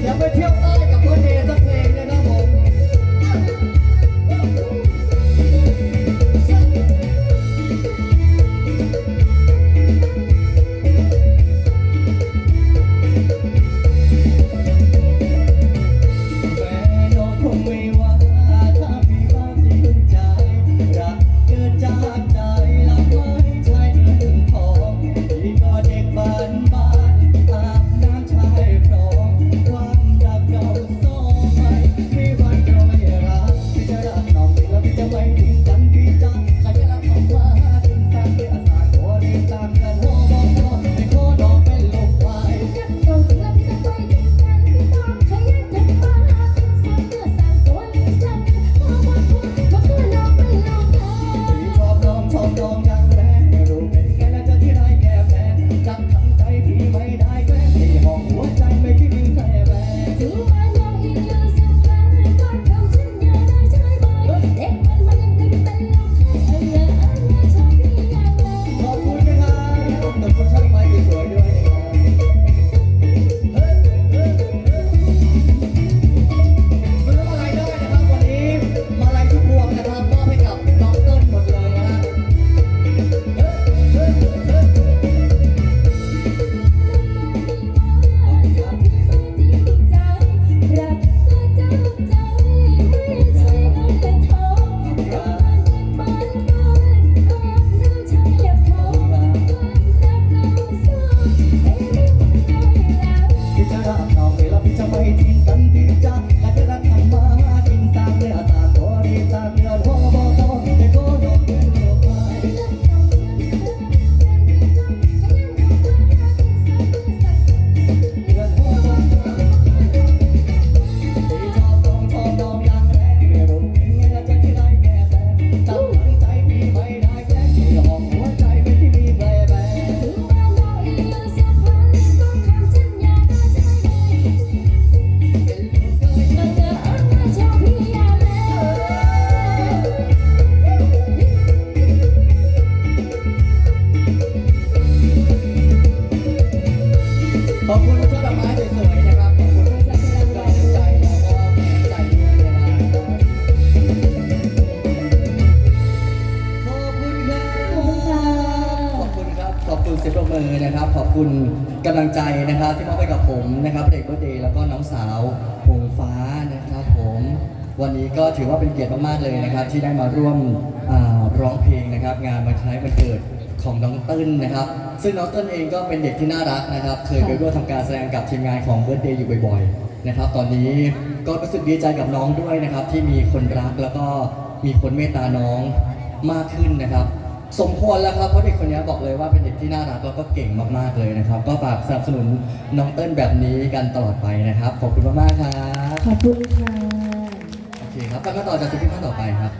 เดี๋ยวไปเที่ยวใต้กับเพื่อนเดย์สักเพลง คุณครับอบคุณเสียงปรบมือนะครับ ขอบคุณกำลังใจนะครับ ที่มอบให้กับผมนะครับเด็กเบอร์เดย์แล้วก็น้องสาวหงฟ้านะครับผมวันนี้ก็ถือว่าเป็นเกียรติมากๆเลยนะครับ ที่ได้มาร่วมร้องเพลงนะครับ งานวันคล้ายวันเกิดของน้องเติ้ลนะครับ ซึ่งน้องเติ้ลเองก็เป็นเด็กที่น่ารักนะครับ เคยไปร่วมทำการแสดงกับทีมงานของเบิร์ดเดย์อยู่บ่อยๆนะครับตอนนี้ก็รู้สึกดีใจกับน้องด้วยนะครับ ที่มีคนรักแล้วก็มีคนเมตตาน้องมากขึ้นนะครับ สมควรแล้วครับเพราะเด็กคนนี้บอกเลยว่าเป็นเด็กที่น่ารักแล้วก็เก่งมากๆเลยนะครับ ก็ฝากสนับสนุนน้องเติ้ลแบบนี้กันตลอดไปนะครับ ขอบคุณมากๆครับขอบคุณค่ะโอเคครับแล้วก็ต่อจากสิบพี่ท่านต่อไปครับ